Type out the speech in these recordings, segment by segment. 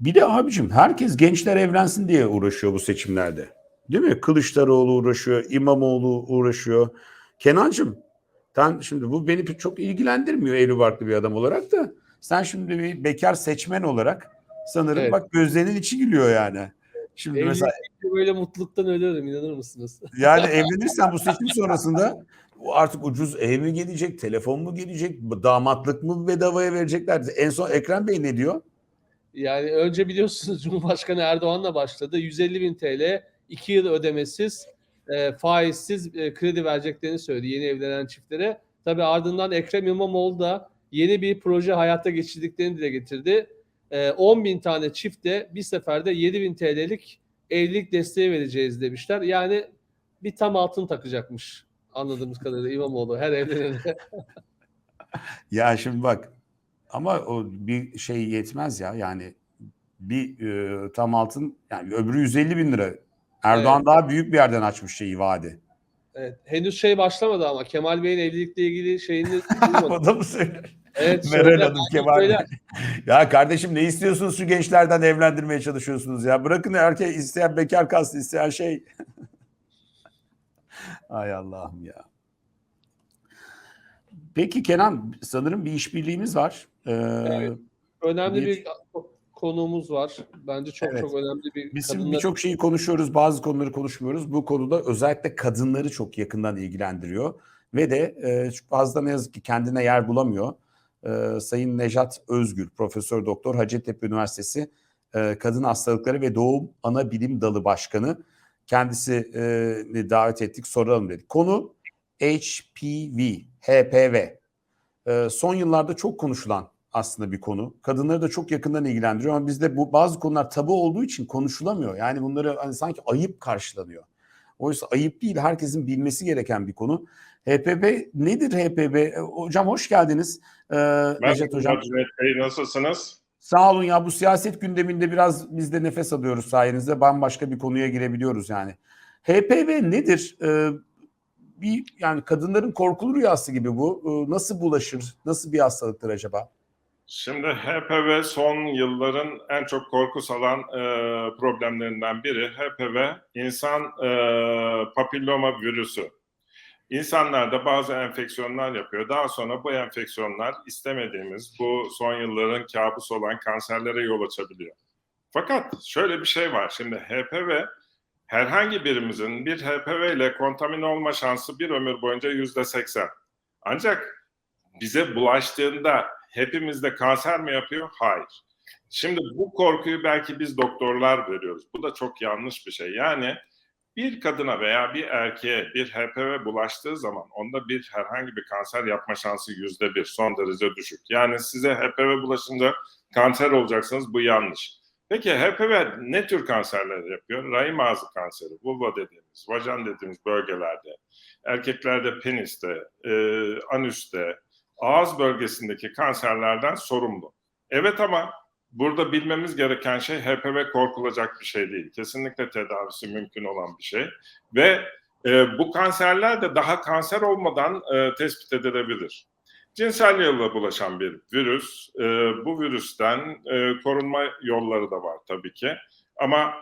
Bir de abicim herkes gençler evlensin diye uğraşıyor bu seçimlerde. Değil mi? Kılıçdaroğlu uğraşıyor, İmamoğlu uğraşıyor. Kenancığım sen şimdi bu beni çok ilgilendirmiyor evli barklı bir adam olarak da. Sen şimdi bir bekar seçmen olarak sanırım Evet. bak gözlerinin içi gülüyor yani. Şimdi mesela Evlilikte böyle mutluluktan ölürüm inanır mısınız? yani evlenirsen bu seçim sonrasında artık ucuz ev mi gelecek, telefon mu gelecek, damatlık mı bedavaya verecekler? En son Ekrem Bey ne diyor? Yani önce biliyorsunuz Cumhurbaşkanı Erdoğan'la başladı. 150 bin TL 2 yıl ödemesiz e, faizsiz e, kredi vereceklerini söyledi yeni evlenen çiftlere. Tabii ardından Ekrem İmamoğlu da yeni bir proje hayata geçirdiklerini dile getirdi. E, 10 bin tane çifte bir seferde 7 bin TL'lik evlilik desteği vereceğiz demişler. Yani bir tam altın takacakmış anladığımız kadarıyla İmamoğlu her evlenene. Ya şimdi bak ama o bir şey yetmez ya yani bir e, tam altın yani öbürü 150 bin lira. Erdoğan Evet. daha büyük bir yerden açmış şeyi vaadi. Evet, henüz şey başlamadı ama Kemal Bey'in evlilikle ilgili şeyini o da mı söylüyor? Evet, Meral Hanım Kemal Bey. Ya kardeşim ne istiyorsunuz şu gençlerden evlendirmeye çalışıyorsunuz ya. Bırakın erkek isteyen bekar kalsın isteyen şey. Ay Allah'ım ya. Peki Kenan sanırım bir işbirliğimiz var. Ee, Evet. Önemli Bir- bir konuğumuz var. Bence çok Evet. çok önemli bir Biz kadınlar- birçok şeyi konuşuyoruz, bazı konuları konuşmuyoruz. Bu konuda özellikle kadınları çok yakından ilgilendiriyor ve de e, fazla ne yazık ki kendine yer bulamıyor. E, Sayın Nejat Özgül, Profesör Doktor Hacettepe Üniversitesi e, Kadın Hastalıkları ve Doğum Ana Bilim Dalı Başkanı. Kendisini davet ettik, soralım dedik. Konu HPV, HPV. E, son yıllarda çok konuşulan aslında bir konu. Kadınları da çok yakından ilgilendiriyor ama bizde bu bazı konular tabu olduğu için konuşulamıyor. Yani bunları hani sanki ayıp karşılanıyor. Oysa ayıp değil, herkesin bilmesi gereken bir konu. HPV nedir HPV? E, Hocam hoş geldiniz. Ee, Necdet Hocam. Bey, nasılsınız? Sağ olun ya bu siyaset gündeminde biraz biz de nefes alıyoruz sayenizde. Bambaşka bir konuya girebiliyoruz yani. HPV nedir? Ee, bir yani kadınların korkulu rüyası gibi bu. Ee, nasıl bulaşır? Nasıl bir hastalıktır acaba? Şimdi HPV son yılların en çok korku salan e, problemlerinden biri. HPV insan e, papilloma virüsü. İnsanlarda bazı enfeksiyonlar yapıyor. Daha sonra bu enfeksiyonlar istemediğimiz bu son yılların kabus olan kanserlere yol açabiliyor. Fakat şöyle bir şey var. Şimdi HPV herhangi birimizin bir HPV ile kontamine olma şansı bir ömür boyunca yüzde seksen. Ancak bize bulaştığında hepimizde kanser mi yapıyor? Hayır. Şimdi bu korkuyu belki biz doktorlar veriyoruz. Bu da çok yanlış bir şey. Yani bir kadına veya bir erkeğe bir HPV bulaştığı zaman onda bir herhangi bir kanser yapma şansı yüzde bir, son derece düşük. Yani size HPV bulaşınca kanser olacaksınız bu yanlış. Peki HPV ne tür kanserler yapıyor? Rahim ağzı kanseri, vulva dediğimiz, vajan dediğimiz bölgelerde, erkeklerde peniste, e, anüste, ağız bölgesindeki kanserlerden sorumlu. Evet ama burada bilmemiz gereken şey HPV korkulacak bir şey değil. Kesinlikle tedavisi mümkün olan bir şey. Ve e, bu kanserler de daha kanser olmadan e, tespit edilebilir. Cinsel yolla bulaşan bir virüs. E, bu virüsten e, korunma yolları da var tabii ki. Ama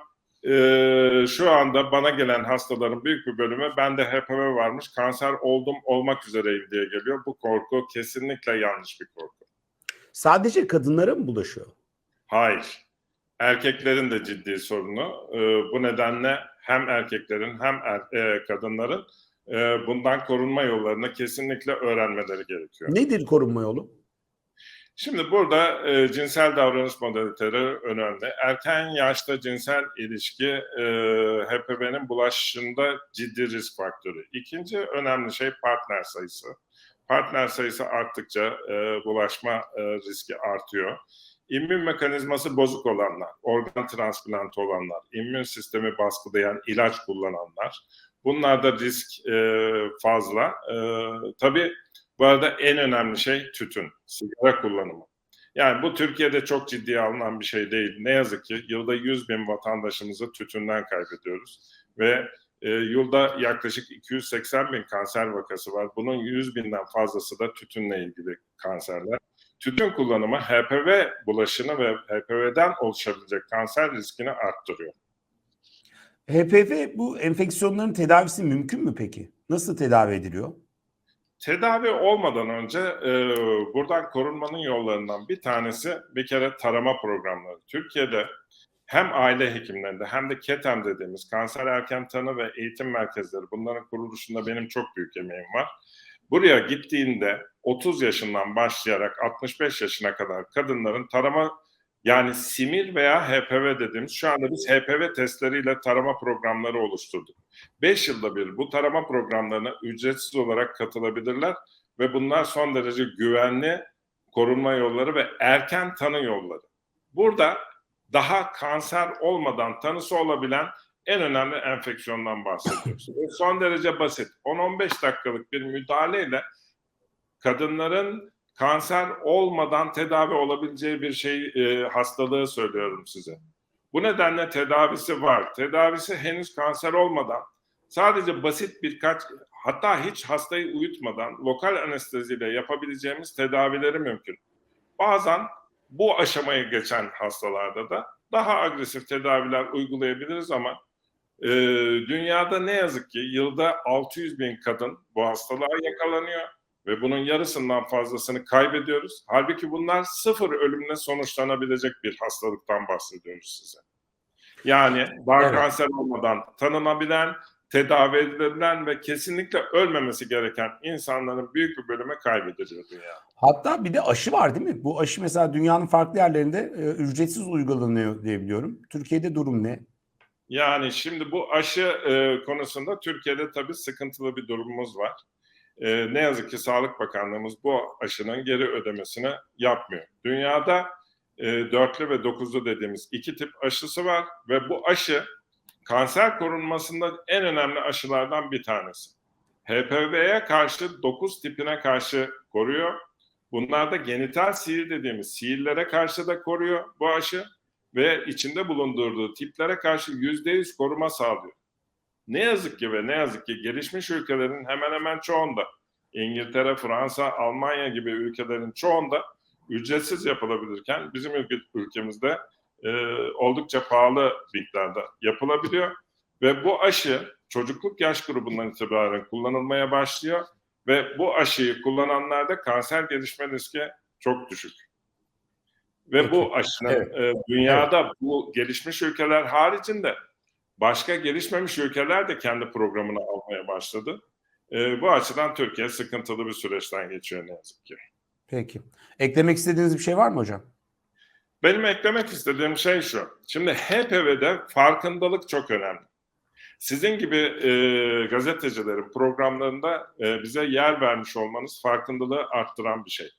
e, şu anda bana gelen hastaların büyük bir bölümü bende HPV varmış, kanser oldum, olmak üzereyim diye geliyor. Bu korku kesinlikle yanlış bir korku. Sadece kadınlara mı bulaşıyor? Hayır. Erkeklerin de ciddi sorunu. E, bu nedenle hem erkeklerin hem er, e, kadınların e, bundan korunma yollarını kesinlikle öğrenmeleri gerekiyor. Nedir korunma yolu? Şimdi burada e, cinsel davranış modaliteleri önemli. Erken yaşta cinsel ilişki e, HPV'nin bulaşışında ciddi risk faktörü. İkinci önemli şey partner sayısı. Partner sayısı arttıkça e, bulaşma e, riski artıyor. İmmün mekanizması bozuk olanlar, organ transplantı olanlar, immün sistemi baskılayan ilaç kullananlar, bunlarda risk e, fazla. E, tabii bu arada en önemli şey tütün, sigara kullanımı. Yani bu Türkiye'de çok ciddiye alınan bir şey değil. Ne yazık ki yılda 100 bin vatandaşımızı tütünden kaybediyoruz. Ve e, yılda yaklaşık 280 bin kanser vakası var. Bunun 100 binden fazlası da tütünle ilgili kanserler. tütün kullanımı HPV bulaşını ve HPV'den oluşabilecek kanser riskini arttırıyor. HPV bu enfeksiyonların tedavisi mümkün mü peki? Nasıl tedavi ediliyor? Tedavi olmadan önce e, buradan korunmanın yollarından bir tanesi bir kere tarama programları. Türkiye'de hem aile hekimlerinde hem de KETEM dediğimiz kanser erken tanı ve eğitim merkezleri bunların kuruluşunda benim çok büyük emeğim var. Buraya gittiğinde 30 yaşından başlayarak 65 yaşına kadar kadınların tarama yani simir veya HPV dediğimiz şu anda biz HPV testleriyle tarama programları oluşturduk. 5 yılda bir bu tarama programlarına ücretsiz olarak katılabilirler ve bunlar son derece güvenli korunma yolları ve erken tanı yolları. Burada daha kanser olmadan tanısı olabilen en önemli enfeksiyondan bahsediyoruz. Son derece basit. 10-15 dakikalık bir müdahaleyle kadınların kanser olmadan tedavi olabileceği bir şey e, hastalığı söylüyorum size. Bu nedenle tedavisi var. Tedavisi henüz kanser olmadan sadece basit birkaç hatta hiç hastayı uyutmadan lokal anesteziyle yapabileceğimiz tedavileri mümkün. Bazen bu aşamayı geçen hastalarda da daha agresif tedaviler uygulayabiliriz ama e, dünyada ne yazık ki yılda 600 bin kadın bu hastalığa yakalanıyor ve bunun yarısından fazlasını kaybediyoruz. Halbuki bunlar sıfır ölümle sonuçlanabilecek bir hastalıktan bahsediyoruz size. Yani bağ Evet. kanser olmadan tanınabilen, tedavi edilebilen ve kesinlikle ölmemesi gereken insanların büyük bir bölümü kaybediliyor dünyada. Hatta bir de aşı var değil mi? Bu aşı mesela dünyanın farklı yerlerinde e, ücretsiz uygulanıyor diye biliyorum. Türkiye'de durum ne? Yani şimdi bu aşı e, konusunda Türkiye'de tabii sıkıntılı bir durumumuz var. E, ne yazık ki Sağlık Bakanlığımız bu aşının geri ödemesini yapmıyor. Dünyada e, dörtlü ve dokuzlu dediğimiz iki tip aşısı var ve bu aşı kanser korunmasında en önemli aşılardan bir tanesi. HPV'ye karşı 9 tipine karşı koruyor. Bunlar da genital sihir dediğimiz sihirlere karşı da koruyor bu aşı ve içinde bulundurduğu tiplere karşı yüzde yüz koruma sağlıyor. Ne yazık ki ve ne yazık ki gelişmiş ülkelerin hemen hemen çoğunda, İngiltere, Fransa, Almanya gibi ülkelerin çoğunda ücretsiz yapılabilirken bizim ülke, ülkemizde e, oldukça pahalı miktarda yapılabiliyor. Ve bu aşı çocukluk yaş grubundan itibaren kullanılmaya başlıyor ve bu aşıyı kullananlarda kanser gelişme riski çok düşük. Ve Peki. bu aşının Evet. e, dünyada bu gelişmiş ülkeler haricinde başka gelişmemiş ülkeler de kendi programını almaya başladı. E, bu açıdan Türkiye sıkıntılı bir süreçten geçiyor ne yazık ki. Peki. Eklemek istediğiniz bir şey var mı hocam? Benim eklemek istediğim şey şu. Şimdi HPV'de farkındalık çok önemli. Sizin gibi e, gazetecilerin programlarında e, bize yer vermiş olmanız farkındalığı arttıran bir şey.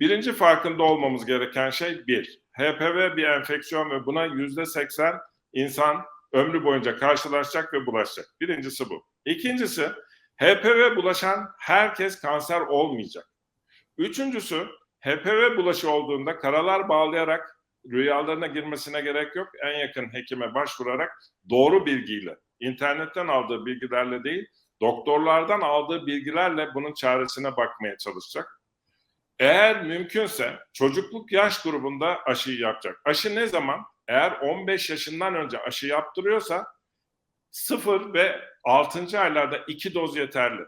Birinci farkında olmamız gereken şey bir, HPV bir enfeksiyon ve buna yüzde seksen insan ömrü boyunca karşılaşacak ve bulaşacak. Birincisi bu. İkincisi, HPV bulaşan herkes kanser olmayacak. Üçüncüsü, HPV bulaşı olduğunda karalar bağlayarak rüyalarına girmesine gerek yok. En yakın hekime başvurarak doğru bilgiyle, internetten aldığı bilgilerle değil, doktorlardan aldığı bilgilerle bunun çaresine bakmaya çalışacak. Eğer mümkünse çocukluk yaş grubunda aşıyı yapacak. Aşı ne zaman? Eğer 15 yaşından önce aşı yaptırıyorsa 0 ve 6. aylarda 2 doz yeterli.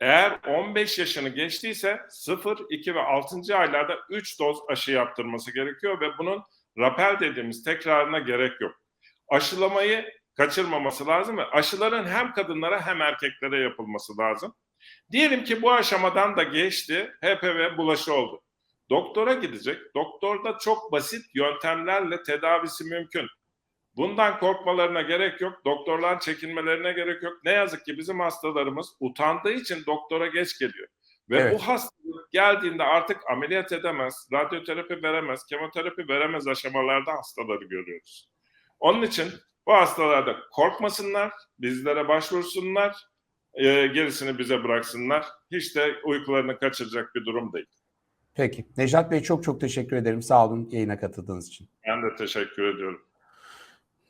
Eğer 15 yaşını geçtiyse 0, 2 ve 6. aylarda 3 doz aşı yaptırması gerekiyor ve bunun rapel dediğimiz tekrarına gerek yok. Aşılamayı kaçırmaması lazım ve aşıların hem kadınlara hem erkeklere yapılması lazım. Diyelim ki bu aşamadan da geçti, HPV bulaşı oldu. Doktora gidecek. Doktorda çok basit yöntemlerle tedavisi mümkün. Bundan korkmalarına gerek yok. Doktorlar çekinmelerine gerek yok. Ne yazık ki bizim hastalarımız utandığı için doktora geç geliyor. Ve Evet. bu hastalık geldiğinde artık ameliyat edemez, radyoterapi veremez, kemoterapi veremez aşamalarda hastaları görüyoruz. Onun için bu hastalarda korkmasınlar, bizlere başvursunlar, e, gerisini bize bıraksınlar. Hiç de uykularını kaçıracak bir durum değil. Peki. Nejat Bey çok çok teşekkür ederim. Sağ olun yayına katıldığınız için. Ben de teşekkür ediyorum.